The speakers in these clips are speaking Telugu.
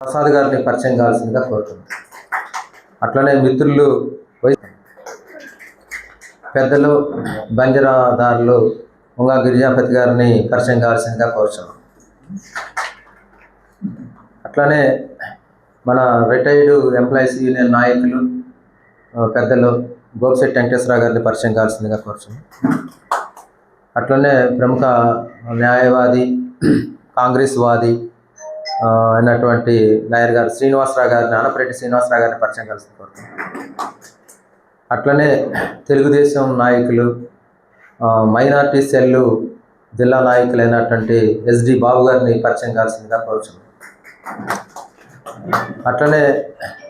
ప్రసాద్ గారిని పరిచయం కావాల్సిందిగా కోరుతున్నాను. అట్లనే మిత్రులు పెద్దలు బంజరాదారులు ఉంగా గిరిజాపతి గారిని పరిచయం కావాల్సిందిగా కోరుతున్నాం అట్లనే మన రిటైర్డ్ ఎంప్లాయీస్ యూనియన్ నాయకులు పెద్దలు గోపిశెట్టి వెంకటేశ్వరరావు గారిని పరిచయం కావాల్సిందిగా కోరుతున్నాం అట్లనే ప్రముఖ న్యాయవాది కాంగ్రెస్ వాది అయినటువంటి నాయర్ గారు శ్రీనివాసరావు గారిని ఆనపరెడ్డి శ్రీనివాసరావు గారిని పరిచయం కలిసి అట్లనే తెలుగుదేశం నాయకులు మైనార్టీ సెల్లు జిల్లా నాయకులైనటువంటి ఎస్డి బాబు గారిని పరిచయం కావాల్సిందిగా కోరుచున్నాం అట్లనే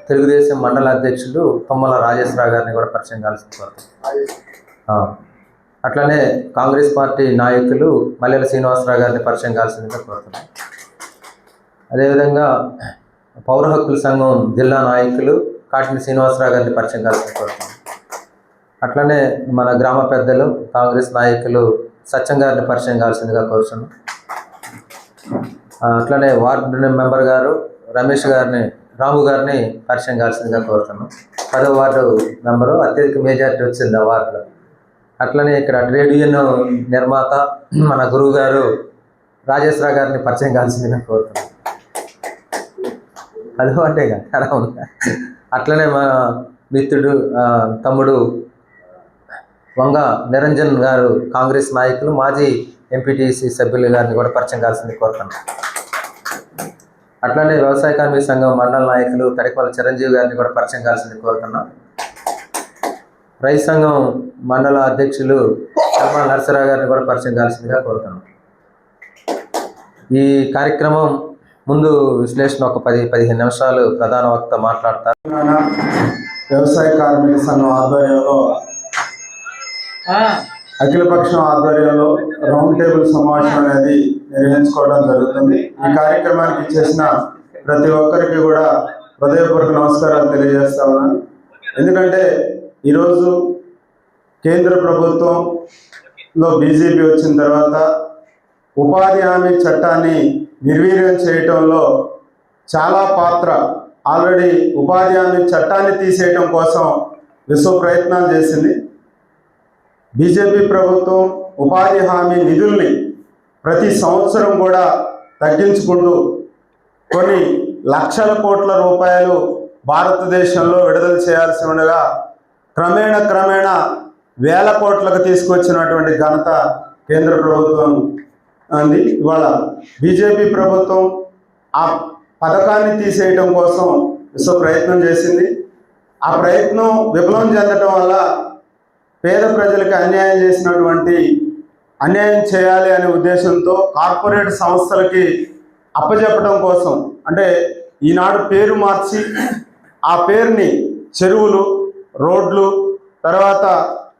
తెలుగుదేశం మండల అధ్యక్షులు తుమ్మల రాజేశ్వరరావు గారిని కూడా పరిచయం కావాల్సింది కోరుతున్నాం అట్లనే కాంగ్రెస్ పార్టీ నాయకులు మల్లెల శ్రీనివాసరావు గారిని పరిచయం కావాల్సిందిగా కోరుతున్నాం అదేవిధంగా పౌర హక్కుల సంఘం జిల్లా నాయకులు కాటిని శ్రీనివాసరావు గారిని పరిచయం కావాల్సింది కోరుతున్నాం. అట్లనే మన గ్రామ పెద్దలు కాంగ్రెస్ నాయకులు సత్యం గారిని పరిచయం కావాల్సిందిగా కోరుతున్నాం. అట్లనే వార్డు మెంబర్ గారు రమేష్ గారిని రాము గారిని పరిచయం కావాల్సిందిగా కోరుతున్నాం. పదో వార్డు మెంబరు అత్యధిక మెజార్టీ వచ్చింది ఆ వార్డులో. అట్లనే ఇక్కడ ట్రేడ్ యూనియన్ నిర్మాత మన గురువు గారు రాజేశ్వర గారిని పరిచయం కావాల్సిందిగా కోరుతున్నాం. అదొకటే కదా అవును అట్లనే మా మిత్రుడు తమ్ముడు వంగ నిరంజన్ గారు కాంగ్రెస్ నాయకులు మాజీ ఎంపీటీసీ సభ్యులు గారిని కూడా పరిచయం కావాల్సింది కోరుతున్నాం అట్లనే వ్యవసాయ కార్మిక సంఘం మండల నాయకులు తడికొల చిరంజీవి గారిని కూడా పరిచయం కావాల్సింది కోరుతున్నాం. రైతు సంఘం మండల అధ్యక్షులు శర్మ నరసరావు గారిని కూడా పరిచయం కావాల్సిందిగా కోరుతున్నాం. ఈ కార్యక్రమం ముందు విశ్లేషణ ఒక పది పదిహేను నిమిషాలు ప్రధాన వక్త మాట్లాడతారు. తెలంగాణ వ్యవసాయ కార్మిక సంఘం ఆధ్వర్యంలో అఖిలపక్షం ఆధ్వర్యంలో రౌండ్ టేబుల్ సమావేశం అనేది నిర్వహించుకోవడం జరుగుతుంది. ఈ కార్యక్రమానికి ఇచ్చేసిన ప్రతి ఒక్కరికి కూడా హృదయపూర్వక నమస్కారాలు తెలియజేస్తా ఉన్నాను. ఎందుకంటే ఈరోజు కేంద్ర ప్రభుత్వంలో బీజేపీ వచ్చిన తర్వాత ఉపాధి హామీ చట్టాన్ని నిర్వీర్యం చేయటంలో చాలా పాత్ర. ఆల్రెడీ ఉపాధి హామీ చట్టాన్ని తీసేయటం కోసం విశ్వ ప్రయత్నాలు చేసింది. బీజేపీ ప్రభుత్వం ఉపాధి హామీ నిధుల్ని ప్రతి సంవత్సరం కూడా తగ్గించుకుంటూ కొన్ని లక్షల కోట్ల రూపాయలు భారతదేశంలో విడుదల చేయాల్సి ఉండగా క్రమేణ క్రమేణ వేల కోట్లకు తీసుకొచ్చినటువంటి ఘనత కేంద్ర ప్రభుత్వం అంది. ఇవాళ బీజేపీ ప్రభుత్వం ఆ పథకాన్ని తీసేయటం కోసం విశ్వ ప్రయత్నం చేసింది. ఆ ప్రయత్నం విఫలం చెందటం వల్ల పేద ప్రజలకు అన్యాయం చేసినటువంటి అన్యాయం చేయాలి అనే ఉద్దేశంతో కార్పొరేట్ సంస్థలకి అప్పచెప్పడం కోసం అంటే ఈనాడు పేరు మార్చి ఆ పేరుని చెరువులు రోడ్లు తర్వాత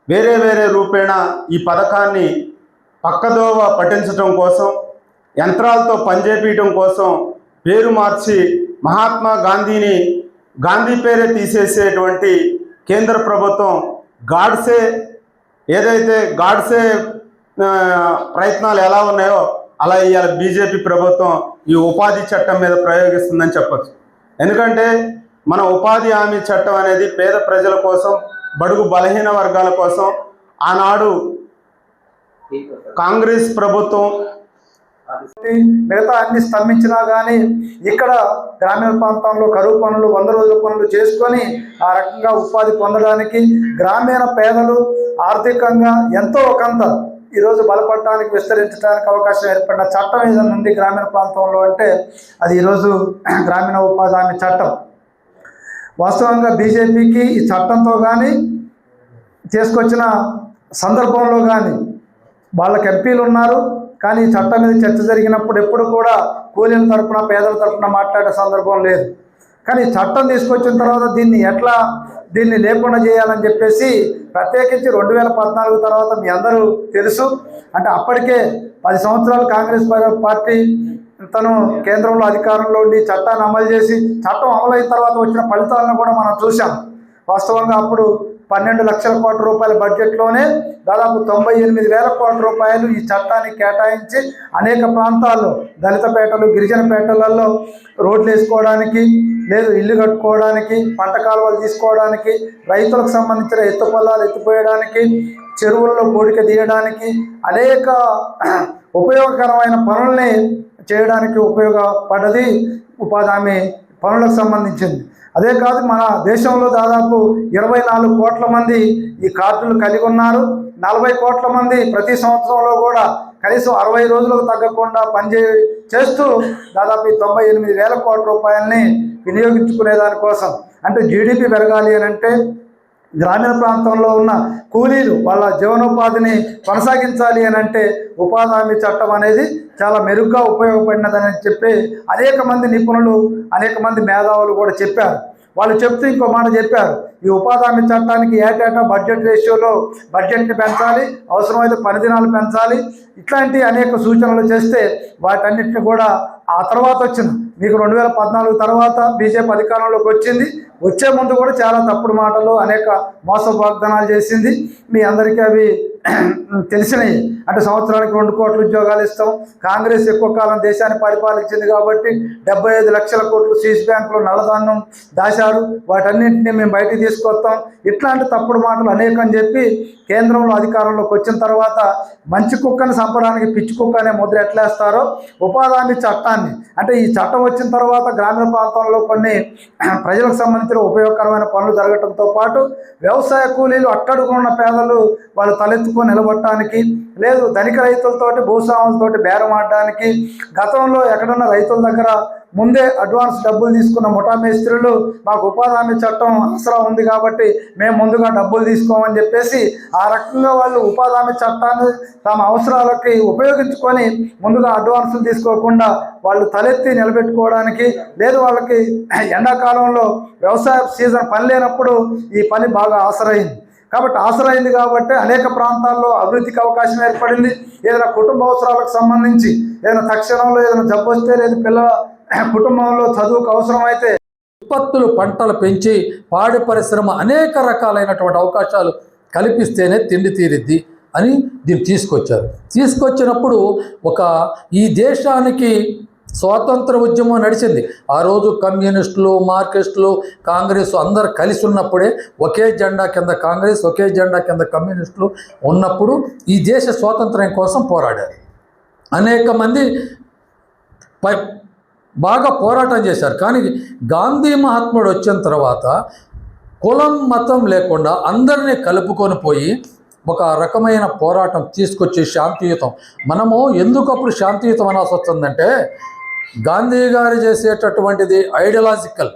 వేరే వేరే రూపేణ ఈ పథకాన్ని పక్కదోవ పఠించటం కోసం యంత్రాలతో పనిచేపించడం కోసం పేరు మార్చి మహాత్మా గాంధీని గాంధీ పేరే తీసేసేటువంటి కేంద్ర ప్రభుత్వం గాడ్సే ఏదైతే గాడ్సే ప్రయత్నాలు ఎలా ఉన్నాయో అలా ఇవాళ బీజేపీ ప్రభుత్వం ఈ ఉపాధి చట్టం మీద ప్రయోగిస్తుందని చెప్పచ్చు. ఎందుకంటే మన ఉపాధి హామీ చట్టం అనేది పేద ప్రజల కోసం బడుగు బలహీన వర్గాల కోసం ఆనాడు కాంగ్రెస్ ప్రభుత్వం మిగతా అన్ని స్తంభించినా కానీ ఇక్కడ గ్రామీణ ప్రాంతంలో కరువు పనులు వంద రోజుల పనులు చేసుకొని ఆ రకంగా ఉపాధి పొందడానికి గ్రామీణ పేదలు ఆర్థికంగా ఎంతో కొంత ఈరోజు బలపడటానికి విస్తరించడానికి అవకాశం ఏర్పడిన చట్టం ఏదైనా ఉంది గ్రామీణ ప్రాంతంలో అంటే అది ఈరోజు గ్రామీణ ఉపాధి హామీ చట్టం. వాస్తవంగా బీజేపీకి ఈ చట్టంతో కానీ తీసుకొచ్చిన సందర్భంలో కానీ వాళ్ళకి ఎంపీలు ఉన్నారు కానీ ఈ చట్టం మీద చర్చ జరిగినప్పుడు ఎప్పుడు కూడా కూలీల తరపున పేదల తరపున మాట్లాడే సందర్భం లేదు. కానీ చట్టం తీసుకొచ్చిన తర్వాత దీన్ని ఎట్లా దీన్ని లేకుండా చేయాలని చెప్పేసి ప్రత్యేకించి రెండు వేల పద్నాలుగు తర్వాత మీ అందరూ తెలుసు. అంటే అప్పటికే పది సంవత్సరాలు కాంగ్రెస్ పార్టీ తను కేంద్రంలో అధికారంలో ఉండి చట్టాన్ని అమలు చేసి చట్టం అమలైన తర్వాత వచ్చిన ఫలితాలను కూడా మనం చూసాం వాస్తవంగా అప్పుడు పన్నెండు లక్షల కోట్ల రూపాయల బడ్జెట్లోనే దాదాపు తొంభై ఎనిమిది వేల కోట్ల రూపాయలు ఈ చట్టాన్ని కేటాయించి అనేక ప్రాంతాల్లో దళిత పేటలు గిరిజన పేటలలో రోడ్లు వేసుకోవడానికి లేదు ఇల్లు కట్టుకోవడానికి పంట కాలువలు తీసుకోవడానికి రైతులకు సంబంధించిన ఎత్తు పొలాలు ఎత్తిపోయడానికి చెరువుల్లో కోడిక తీయడానికి అనేక ఉపయోగకరమైన పనుల్ని చేయడానికి ఉపయోగపడ్డది ఉపాధి హామీ పనులకు సంబంధించింది. అదే కాదు మన దేశంలో దాదాపు ఇరవై నాలుగు కోట్ల మంది ఈ కార్డులు కలిగి ఉన్నారు. నలభై కోట్ల మంది ప్రతి సంవత్సరంలో కూడా కనీసం అరవై రోజులకు తగ్గకుండా పనిచే చేస్తూ దాదాపు తొంభై ఎనిమిది వేల కోట్ల రూపాయలని వినియోగించుకునే దానికోసం. అంటే జీడిపి పెరగాలి అని అంటే గ్రామీణ ప్రాంతంలో ఉన్న కూలీలు వాళ్ళ జీవనోపాధిని కొనసాగించాలి అని అంటే ఉపాధి హామీ చట్టం అనేది చాలా మెరుగ్గా ఉపయోగపడినదని చెప్పి అనేక మంది నిపుణులు అనేక మంది మేధావులు కూడా చెప్పారు. వాళ్ళు చెప్తూ ఇంకో మాట చెప్పారు. ఈ ఉపాధి హామీ చట్టానికి ఏటేటా బడ్జెట్ రేషియోలో బడ్జెట్ని పెంచాలి అవసరమైతే పనిదినాలు పెంచాలి ఇట్లాంటి అనేక సూచనలు చేస్తే వాటన్నిటిని కూడా ఆ తర్వాత వచ్చింది. మీకు రెండు వేల పద్నాలుగు తర్వాత బీజేపీ అధికారంలోకి వచ్చింది. వచ్చే ముందు కూడా చాలా తప్పుడు మాటలు అనేక మోస వాగ్దానాలు చేసింది. మీ అందరికీ అవి తెలిసినవి. అంటే సంవత్సరానికి రెండు కోట్ల ఉద్యోగాలు ఇస్తాం. కాంగ్రెస్ ఎక్కువ కాలం దేశాన్ని పరిపాలించింది కాబట్టి డెబ్బై ఐదు లక్షల కోట్లు స్విస్ బ్యాంకులో నల్లధాన్యం దాశారు వాటన్నింటినీ మేము బయటికి తీసుకొస్తాం. ఇట్లాంటి తప్పుడు మాటలు అనేకం చెప్పి కేంద్రంలో అధికారంలోకి వచ్చిన తర్వాత మంచి కుక్కని చంపడానికి పిచ్చి కుక్క అనే ముద్ర ఎట్లేస్తారో ఉపాధి హామీ చట్టాన్ని. అంటే ఈ చట్టం వచ్చిన తర్వాత గ్రామీణ ప్రాంతంలో కొన్ని ప్రజలకు సంబంధించిన ఉపయోగకరమైన పనులు జరగడంతో పాటు వ్యవసాయ కూలీలు అట్టడుగున్న పేదలు వాళ్ళు తలెత్తుకొని నిలబడటానికి లేదు ధనిక రైతులతోటి భూస్వాములతోటి బేరం ఆడడానికి గతంలో ఎక్కడున్న రైతుల దగ్గర ముందే అడ్వాన్స్ డబ్బులు తీసుకున్న ముఠా మేస్త్రులు మాకు ఉపాధి హామీ చట్టం అవసరం ఉంది కాబట్టి మేము ముందుగా డబ్బులు తీసుకోమని చెప్పేసి ఆ రకంగా వాళ్ళు ఉపాధి హామీ చట్టాన్ని తమ అవసరాలకి ఉపయోగించుకొని ముందుగా అడ్వాన్సులు తీసుకోకుండా వాళ్ళు తలెత్తి నిలబెట్టుకోవడానికి లేదు వాళ్ళకి ఎండాకాలంలో వ్యవసాయ సీజన్ పని లేనప్పుడు ఈ పని బాగా ఆసరైంది. కాబట్టి ఆసరైంది కాబట్టి అనేక ప్రాంతాల్లో అభివృద్ధికి అవకాశం ఏర్పడింది. ఏదైనా కుటుంబ అవసరాలకు సంబంధించి ఏదైనా తక్షణంలో ఏదైనా జబ్బు వస్తే లేదా పిల్లల కుటుంబంలో చదువుకు అవసరమైతే ఉత్పత్తులు పంటలు పెంచి పాడి పరిశ్రమ అనేక రకాలైనటువంటి అవకాశాలు కల్పిస్తేనే తిండి తీరిద్ది అని దీన్ని తీసుకొచ్చారు. తీసుకొచ్చినప్పుడు ఒక ఈ దేశానికి స్వాతంత్ర ఉద్యమం నడిచింది. ఆ రోజు కమ్యూనిస్టులు మార్క్సిస్టులు కాంగ్రెస్ అందరు కలిసి ఉన్నప్పుడే ఒకే జెండా కింద కాంగ్రెస్ ఒకే జెండా కింద కమ్యూనిస్టులు ఉన్నప్పుడు ఈ దేశ స్వాతంత్ర్యం కోసం పోరాడారు. అనేక మంది పై బాగా పోరాటం చేశారు. కానీ గాంధీ మహాత్ముడు వచ్చిన తర్వాత కులం మతం లేకుండా అందరినీ కలుపుకొని పోయి ఒక రకమైన పోరాటం తీసుకొచ్చి శాంతియుతం. మనము ఎందుకప్పుడు శాంతియుతం అనాల్సి వస్తుందంటే గాంధీ గారు చేసేటటువంటిది ఐడియలాజికల్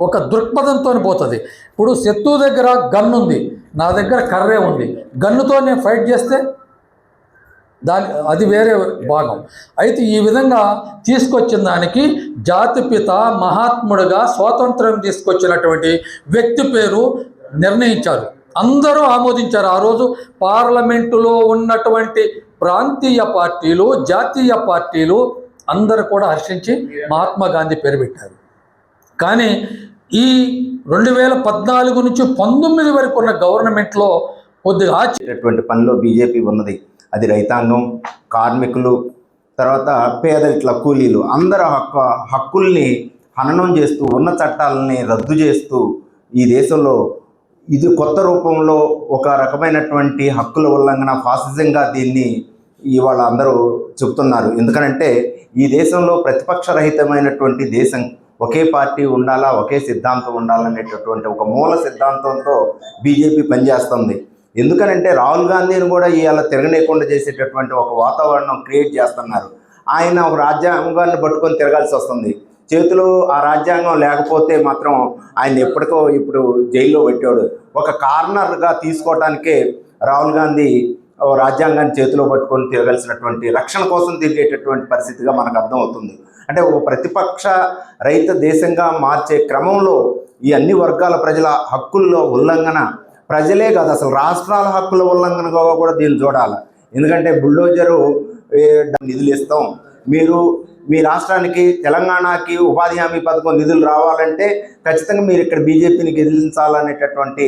ఒక దృక్పథంతో పోతుంది. ఇప్పుడు శత్రువు దగ్గర గన్ ఉంది నా దగ్గర కర్రే ఉంది. గన్నుతో నేను ఫైట్ చేస్తే దాని అది వేరే భాగం. అయితే ఈ విధంగా తీసుకొచ్చిన దానికి జాతిపిత మహాత్ముడుగా స్వాతంత్రం తీసుకొచ్చినటువంటి వ్యక్తి పేరు నిర్ణయించారు. అందరూ ఆమోదించారు. ఆ రోజు పార్లమెంటులో ఉన్నటువంటి ప్రాంతీయ పార్టీలు జాతీయ పార్టీలు అందరూ కూడా హర్షించి మహాత్మా గాంధీ పేరు పెట్టారు. కానీ ఈ రెండు వేల పద్నాలుగు నుంచి పంతొమ్మిది వరకు ఉన్న గవర్నమెంట్లో కొద్దిగా ఆశ్చర్య పనిలో బీజేపీ ఉన్నది. అది రైతాంగం కార్మికులు తర్వాత పేద ఇట్లా కూలీలు అందరి హక్కు హక్కుల్ని హననం చేస్తూ ఉన్న చట్టాలని రద్దు చేస్తూ ఈ దేశంలో ఇది కొత్త రూపంలో ఒక రకమైనటువంటి హక్కుల ఉల్లంఘన ఫాసిజంగా దీన్ని ఇవాళ అందరూ చెబుతున్నారు ఎందుకనంటే ఈ దేశంలో ప్రతిపక్ష రహితమైనటువంటి దేశం ఒకే పార్టీ ఉండాలా ఒకే సిద్ధాంతం ఉండాలనేటటువంటి ఒక మూల సిద్ధాంతంతో బీజేపీ పనిచేస్తుంది. ఎందుకనంటే రాహుల్ గాంధీని కూడా ఇవాళ తిరగనేకుండా చేసేటటువంటి ఒక వాతావరణం క్రియేట్ చేస్తున్నారు. ఆయన ఒక రాజ్యాంగాన్ని పట్టుకొని తిరగాల్సి వస్తుంది. చేతిలో ఆ రాజ్యాంగం లేకపోతే మాత్రం ఆయన ఎప్పటికో ఇప్పుడు జైల్లో పెట్టాడు. ఒక కార్నర్గా తీసుకోవటానికే రాహుల్ గాంధీ రాజ్యాంగాన్ని చేతిలో పట్టుకొని తిరగాల్సినటువంటి రక్షణ కోసం తిరిగేటటువంటి పరిస్థితిగా మనకు అర్థమవుతుంది. అంటే ఒక ప్రతిపక్ష రైతు దేశంగా మార్చే క్రమంలో ఈ అన్ని వర్గాల ప్రజల హక్కుల్లో ఉల్లంఘన ప్రజలే కాదు అసలు రాష్ట్రాల హక్కుల ఉల్లంఘనగా కూడా దీన్ని చూడాలి. ఎందుకంటే బుల్డోజరు నిధులు ఇస్తాం. మీరు మీ రాష్ట్రానికి తెలంగాణకి ఉపాధి హామీ పథకం నిధులు రావాలంటే ఖచ్చితంగా మీరు ఇక్కడ బీజేపీని గెలిపించాలనేటటువంటి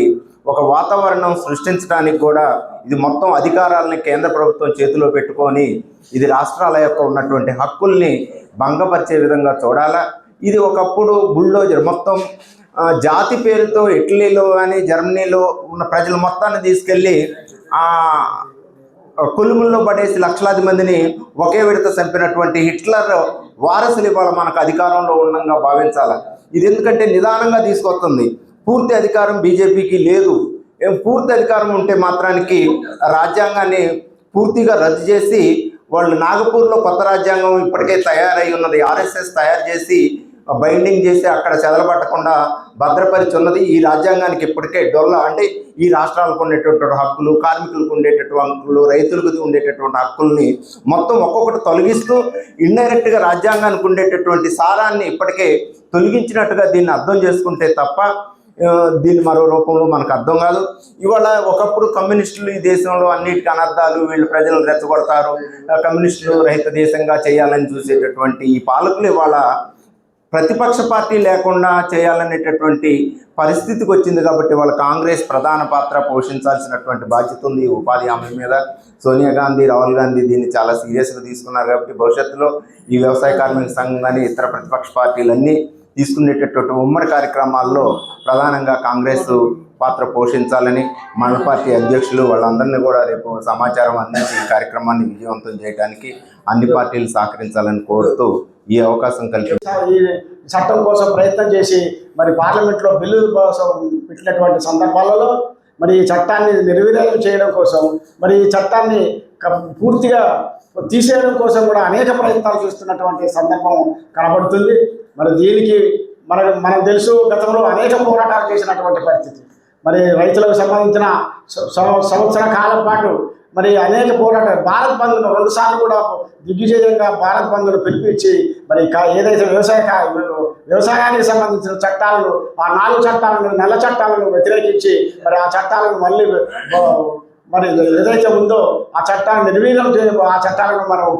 ఒక వాతావరణం సృష్టించడానికి కూడా ఇది మొత్తం అధికారాలని కేంద్ర ప్రభుత్వం చేతిలో పెట్టుకొని ఇది రాష్ట్రాల యొక్క ఉన్నటువంటి హక్కుల్ని భంగపరిచే విధంగా చూడాలా? ఇది ఒకప్పుడు బుల్డోజర్ మొత్తం జాతి పేరుతో ఇటలీలో కానీ జర్మనీలో ఉన్న ప్రజలు మొత్తాన్ని తీసుకెళ్ళి ఆ కొలుముల్లో పడేసి లక్షలాది మందిని ఒకే విడత చంపినటువంటి హిట్లర్ వారసులు ఇవాళ మనకు అధికారంలో ఉండగా భావించాలి? ఇది ఎందుకంటే నిదానంగా తీసుకొస్తుంది. పూర్తి అధికారం బీజేపీకి లేదు. పూర్తి అధికారం ఉంటే మాత్రానికి రాజ్యాంగాన్ని పూర్తిగా రద్దు చేసి వాళ్ళు నాగపూర్లో కొత్త రాజ్యాంగం ఇప్పటికే తయారై ఉన్నది. ఆర్ఎస్ఎస్ తయారు చేసి బైండింగ్ చేసి అక్కడ చెదలబట్టకుండా భద్రపరిచి ఉన్నది ఈ రాజ్యాంగానికి ఇప్పటికే డొల్ల. అంటే ఈ రాష్ట్రాలకు ఉండేటటువంటి హక్కులు కార్మికులకు ఉండేటటువంటి హక్కులు రైతులకు ఉండేటటువంటి హక్కుల్ని మొత్తం ఒక్కొక్కటి తొలగిస్తూ ఇండైరెక్ట్గా రాజ్యాంగానికి ఉండేటటువంటి సారాన్ని ఇప్పటికే తొలగించినట్టుగా దీన్ని అర్థం చేసుకుంటే తప్ప దీని దీన్ని మరో రూపంలో మనకు అర్థం కాదు. ఇవాళ ఒకప్పుడు కమ్యూనిస్టులు ఈ దేశంలో అన్నిటికీ అనర్థాలు వీళ్ళు ప్రజలను రెచ్చగొడతారు. కమ్యూనిస్టులు రహిత దేశంగా చేయాలని చూసేటటువంటి ఈ పాలకులు ఇవాళ ప్రతిపక్ష పార్టీ లేకుండా చేయాలనేటటువంటి పరిస్థితికి వచ్చింది కాబట్టి వాళ్ళ కాంగ్రెస్ ప్రధాన పాత్ర పోషించాల్సినటువంటి బాధ్యత ఉంది ఉపాధి హామీ మీద. సోనియా గాంధీ రాహుల్ గాంధీ దీన్ని చాలా సీరియస్గా తీసుకున్నారు కాబట్టి భవిష్యత్తులో ఈ వ్యవసాయ కార్మిక సంఘం కానీ ఇతర ప్రతిపక్ష పార్టీలన్నీ తీసుకునేటటువంటి ఉమ్మడి కార్యక్రమాల్లో ప్రధానంగా కాంగ్రెస్ పాత్ర పోషించాలని మన పార్టీ అధ్యక్షులు వాళ్ళందరినీ కూడా రేపు సమాచారం అందించి ఈ కార్యక్రమాన్ని విజయవంతం చేయడానికి అన్ని పార్టీలు సహకరించాలని కోరుతూ ఈ అవకాశం కల్పించారు ఈ చట్టం కోసం ప్రయత్నం చేసి మరి పార్లమెంట్లో బిల్లు కోసం పెట్టినటువంటి సందర్భాలలో మరి ఈ చట్టాన్ని నిర్వీర్యం చేయడం కోసం మరి ఈ చట్టాన్ని పూర్తిగా తీసేయడం కోసం కూడా అనేక ప్రయత్నాలు చేస్తున్నటువంటి సందర్భం కనబడుతుంది. మరి దీనికి మన మనకు తెలుసు గతంలో అనేక పోరాటాలు చేసినటువంటి పరిస్థితి. మరి రైతులకు సంబంధించిన సంవత్సర కాలం పాటు మరి అనేక పోరాటాలు భారత్ బంద్ను రెండుసార్లు కూడా దిగ్విజయంగా భారత్ బంద్ను పిలిపించి మరి ఏదైతే వ్యవసాయ వ్యవసాయానికి సంబంధించిన చట్టాలను ఆ నాలుగు చట్టాలను నెల చట్టాలను వ్యతిరేకించి మరి ఆ చట్టాలను మళ్ళీ మరి ఏదైతే ఉందో ఆ చట్టాన్ని నిర్వీర్యం చేయ ఆ చట్టాలను మనం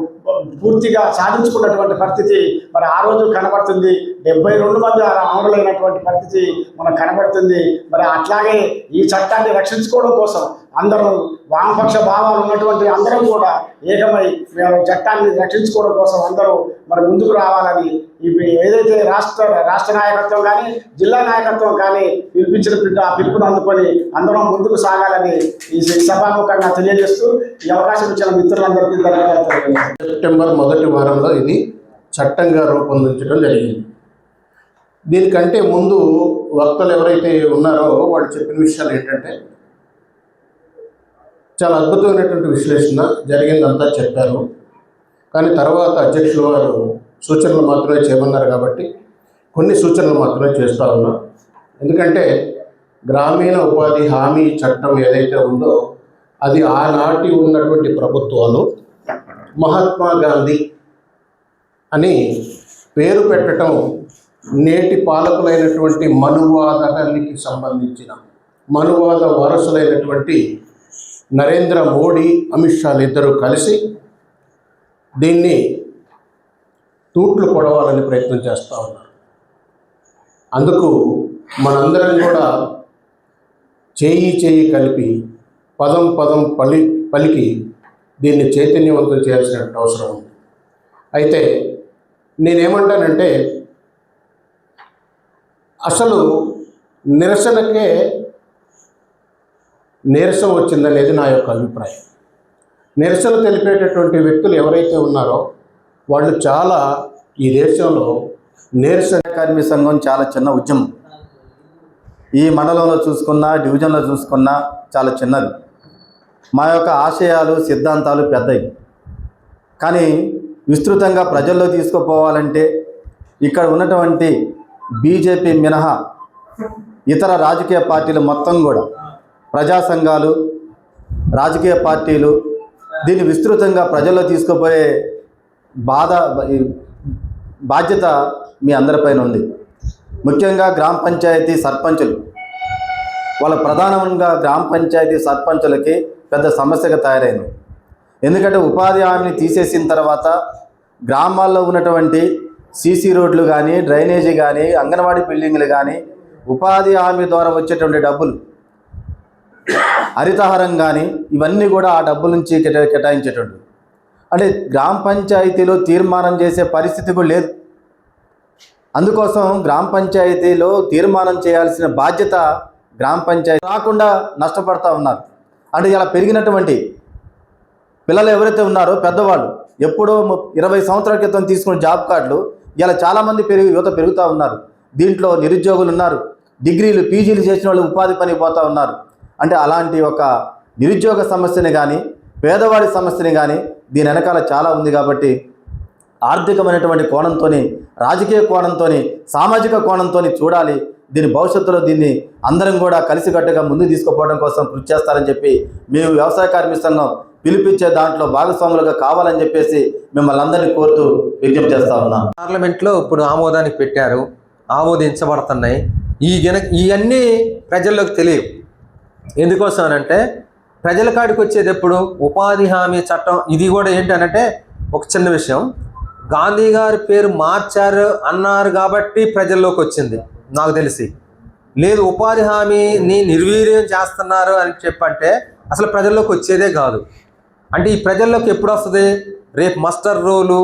పూర్తిగా సాధించుకున్నటువంటి పరిస్థితి మరి ఆ రోజు కనబడుతుంది. డెబ్బై రెండు మంది అమరులైనటువంటి పరిస్థితి మనకు కనబడుతుంది. మరి అట్లాగే ఈ చట్టాన్ని రక్షించుకోవడం కోసం అందరూ వామపక్ష భావాలు ఉన్నటువంటి అందరం కూడా ఏకమై మేము చట్టాన్ని రక్షించుకోవడం కోసం అందరూ మరి ముందుకు రావాలని ఇవి ఏదైతే రాష్ట్ర రాష్ట్ర నాయకత్వం కానీ జిల్లా నాయకత్వం కానీ పిలిపించిన ఆ పిలుపును అందుకొని అందరం ముందుకు సాగాలని ఈ సభాముఖంగా తెలియజేస్తూ ఈ అవకాశం ఇచ్చిన మిత్రులందరికీ ధన్యవాదాలు సెప్టెంబర్ మొదటి వారంలో ఇది చట్టంగా రూపొందించడం జరిగింది. దీనికంటే ముందు వక్తలు ఎవరైతే ఉన్నారో వాళ్ళు చెప్పిన విషయాలు ఏంటంటే చాలా అద్భుతమైనటువంటి విశ్లేషణ జరిగిందంతా చెప్పారు. కానీ తర్వాత అధ్యక్షుల వారు సూచనలు మాత్రమే చేయమన్నారు కాబట్టి కొన్ని సూచనలు మాత్రమే చేస్తూ ఉన్నాం. ఎందుకంటే గ్రామీణ ఉపాధి హామీ చట్టం ఏదైతే ఉందో అది ఆనాటి ఉన్నటువంటి ప్రభుత్వాలు మహాత్మా గాంధీ అని పేరు పెట్టడం నేటి పాలకులైనటువంటి మనువాదానికి సంబంధించిన మనువాద వారసులైనటువంటి నరేంద్ర మోడీ అమిత్ షాలు ఇద్దరూ కలిసి దీన్ని తూట్లు పొడవాలని ప్రయత్నం చేస్తూ ఉన్నారు. అందుకు మనందరం కూడా చేయి చేయి కలిపి పదం పదం పలి పలికి దీన్ని చైతన్యవంతం చేయాల్సిన అవసరం ఉంది. అయితే నేనేమంటానంటే అసలు నిరసనకే నీరసం వచ్చిందనేది నా యొక్క అభిప్రాయం. నిరసన తెలిపేటటువంటి వ్యక్తులు ఎవరైతే ఉన్నారో వాళ్ళు చాలా ఈ దేశంలో నీరసన కార్మిక సంఘం చాలా చిన్న ఉద్యమం. ఈ మండలంలో చూసుకున్నా డివిజన్లో చూసుకున్నా చాలా చిన్నది. మా యొక్క ఆశయాలు సిద్ధాంతాలు పెద్దవి. కానీ విస్తృతంగా ప్రజల్లో తీసుకుపోవాలంటే ఇక్కడ ఉన్నటువంటి బీజేపీ మినహా ఇతర రాజకీయ పార్టీలు మొత్తం కూడా ప్రజా సంఘాలు రాజకీయ పార్టీలు దీన్ని విస్తృతంగా ప్రజల్లో తీసుకుపోయే బాధ బాధ్యత మీ అందరిపైన ఉంది. ముఖ్యంగా గ్రామ పంచాయతీ సర్పంచులు. వాళ్ళ ప్రధానంగా గ్రామ పంచాయతీ సర్పంచులకి పెద్ద సమస్యగా తయారైంది. ఎందుకంటే ఉపాధి హామీని తీసేసిన తర్వాత గ్రామాల్లో ఉన్నటువంటి సీసీ రోడ్లు కానీ డ్రైనేజీ కానీ అంగన్వాడీ బిల్డింగ్లు కానీ ఉపాధి హామీ ద్వారా వచ్చేటువంటి డబ్బులు హరితహారం కానీ ఇవన్నీ కూడా ఆ డబ్బుల నుంచి కేటా కేటాయించేటువంటి అంటే గ్రామ పంచాయతీలో తీర్మానం చేసే పరిస్థితి కూడా లేదు. అందుకోసం గ్రామ పంచాయతీలో తీర్మానం చేయాల్సిన బాధ్యత గ్రామ పంచాయతీ రాకుండా నష్టపడతా ఉన్నారు. అంటే ఇలా పెరిగినటువంటి పిల్లలు ఎవరైతే ఉన్నారో పెద్దవాళ్ళు ఎప్పుడో ఇరవై సంవత్సరాల క్రితం తీసుకున్న జాబ్ కార్డులు ఇలా చాలామంది పెరిగి యువత పెరుగుతూ ఉన్నారు. దీంట్లో నిరుద్యోగులు ఉన్నారు డిగ్రీలు పీజీలు చేసిన వాళ్ళు ఉపాధి పని పోతూ ఉన్నారు. అంటే అలాంటి ఒక నిరుద్యోగ సమస్యని కానీ పేదవాడి సమస్యని కానీ దీని వెనకాల చాలా ఉంది కాబట్టి ఆర్థికమైనటువంటి కోణంతో రాజకీయ కోణంతో సామాజిక కోణంతో చూడాలి. దీని భవిష్యత్తులో దీన్ని అందరం కూడా కలిసికట్టుగా ముందుకు తీసుకుపోవడం కోసం కృషి చేస్తారని చెప్పి మేము వ్యవసాయ కార్మిక సంఘం పిలిపించే దాంట్లో భాగస్వాములుగా కావాలని చెప్పేసి మిమ్మల్ని అందరినీ కోరుతూ విజ్ఞప్తి చేస్తా ఉన్నాం. పార్లమెంట్లో ఇప్పుడు ఆమోదానికి పెట్టారు ఆమోదించబడుతున్నాయి. ఈ జన ఇవన్నీ ప్రజల్లోకి తెలియవు. ఎందుకోసం అనంటే ప్రజల కాడికి వచ్చేది ఎప్పుడు? ఉపాధి హామీ చట్టం ఇది కూడా ఏంటనంటే ఒక చిన్న విషయం. గాంధీ గారి పేరు మార్చారు అన్నారు కాబట్టి ప్రజల్లోకి వచ్చింది. నాకు తెలిసి. లేదు ఉపాధి హామీని నిర్వీర్యం చేస్తున్నారు అని చెప్పంటే అసలు ప్రజల్లోకి వచ్చేదే కాదు. అంటే ఈ ప్రజల్లోకి ఎప్పుడు వస్తుంది? రేపు మస్టర్ రోలు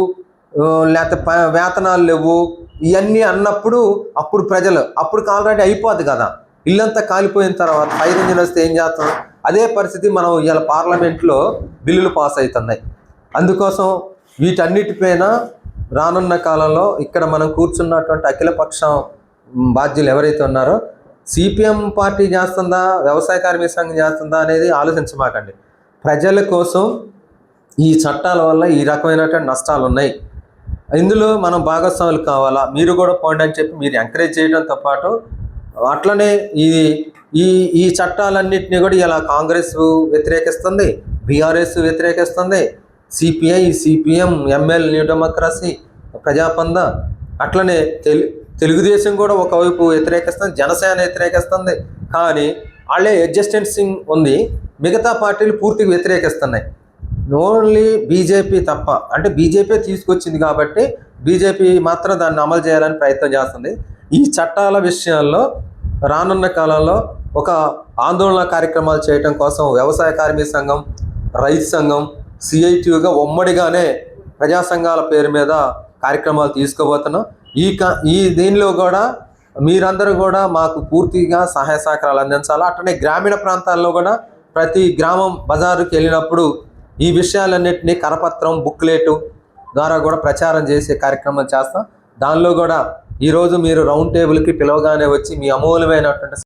లేకపోతే వేతనాలు లేవు ఇవన్నీ అన్నప్పుడు అప్పుడు ప్రజలు అప్పుడు ఆల్రెడీ అయిపోద్ది కదా. ఇల్లంతా కాలిపోయిన తర్వాత ఫైర్ ఇంజిన్ వస్తే ఏం చేస్తాం? అదే పరిస్థితి మనం ఇవాళ పార్లమెంట్లో బిల్లులు పాస్ అవుతున్నాయి. అందుకోసం వీటన్నిటిపైన రానున్న కాలంలో ఇక్కడ మనం కూర్చున్నటువంటి అఖిలపక్షం బాధ్యులు ఎవరైతే ఉన్నారో సిపిఎం పార్టీ చేస్తుందా వ్యవసాయ కార్మిక సంఘం చేస్తుందా అనేది ఆలోచించమాకండి. ప్రజల కోసం ఈ చట్టాల వల్ల ఈ రకమైనటువంటి నష్టాలు ఉన్నాయి. ఇందులో మనం భాగస్వాములు కావాలా? మీరు కూడా పోండి అని చెప్పి మీరు ఎంకరేజ్ చేయడంతో పాటు అట్లనే ఈ ఈ ఈ చట్టాలన్నింటినీ కూడా ఇలా కాంగ్రెస్ వ్యతిరేకిస్తుంది BRS వ్యతిరేకిస్తుంది CPI CPM ML New Democracy ప్రజాపంద అట్లనే తెలు తెలుగుదేశం కూడా ఒకవైపు వ్యతిరేకిస్తుంది జనసేన వ్యతిరేకిస్తుంది. కానీ వాళ్ళే అడ్జస్టెన్సింగ్ ఉంది. మిగతా పార్టీలు పూర్తిగా వ్యతిరేకిస్తున్నాయి. ఓన్లీ బీజేపీ తప్ప అంటే బీజేపీ తీసుకొచ్చింది కాబట్టి బీజేపీ మాత్రం దాన్ని అమలు చేయాలని ప్రయత్నం చేస్తుంది. ఈ చట్టాల విషయాల్లో రానున్న కాలంలో ఒక ఆందోళన కార్యక్రమాలు చేయడం కోసం వ్యవసాయ కార్మిక సంఘం రైతు సంఘం సిఐటియుగా ఉమ్మడిగానే ప్రజా సంఘాల పేరు మీద కార్యక్రమాలు తీసుకోబోతున్నాం. ఈ క ఈ దీనిలో కూడా మీరందరూ కూడా మాకు పూర్తిగా సహాయ సహకారాలు అందించాలి. అట్లనే గ్రామీణ ప్రాంతాల్లో కూడా ప్రతి గ్రామం బజారుకి వెళ్ళినప్పుడు ఈ విషయాలన్నింటినీ కరపత్రం బుక్లెట్ ద్వారా కూడా ప్రచారం చేసే కార్యక్రమం చేస్తాం. దానిలో కూడా ఈరోజు మీరు రౌండ్ టేబుల్కి పిలవగానే వచ్చి మీ అమూల్యమైనటువంటి